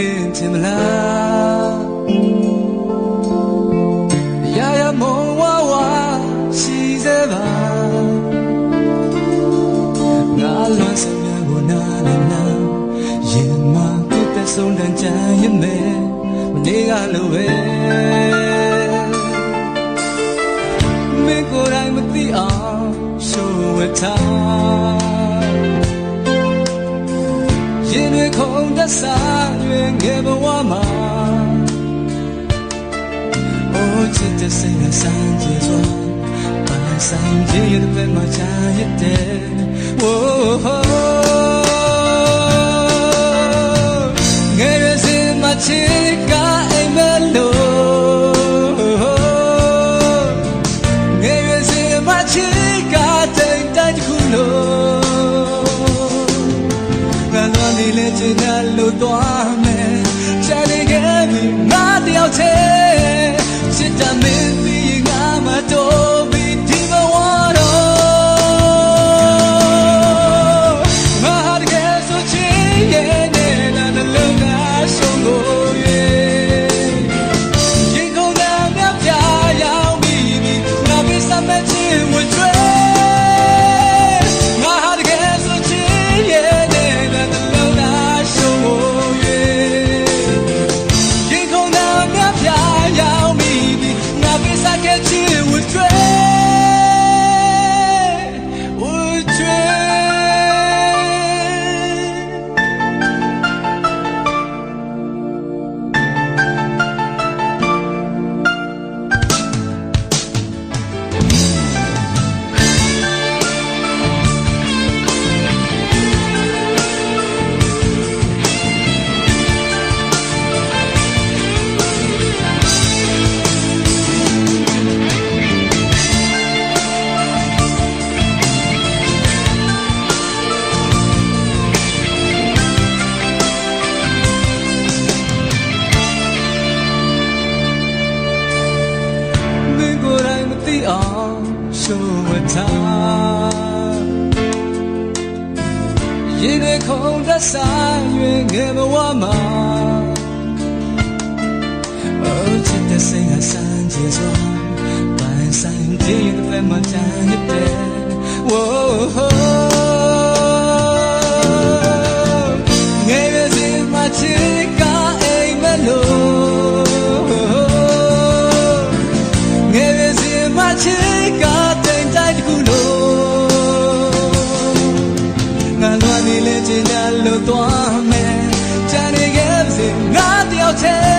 မေ့ခြင်းမလားရာရာမုံဝဝရှိစေပါငါလွန်စမြကိုနာနေနာရင်မကိုတဆုံးတန်ချမ်းရင်မဲ့မနေ့ကလိုပဲမင်းကိုယ်တိုင်မသိအောင်ရှုံးဝထား ချစ်တဲ့စိတ်ကဆိုင်ကြစွာပါဆိုင်ကြရဲ့ဘက်မှာချာရတဲ့ Oh, oh, oh. Ngere sin ma chika emelo. Ngere sin ma chika ဆိုဝတာရင်းနဲ့ခုန်တဆာ၍ငယ်ဘဝမှာအိုးချစ်တဲ့စိတ်ကစမ်းကြည့်စွာပန်းဆိုင်တဲ့ဖဲမှချမ်းတဲ့ 곁에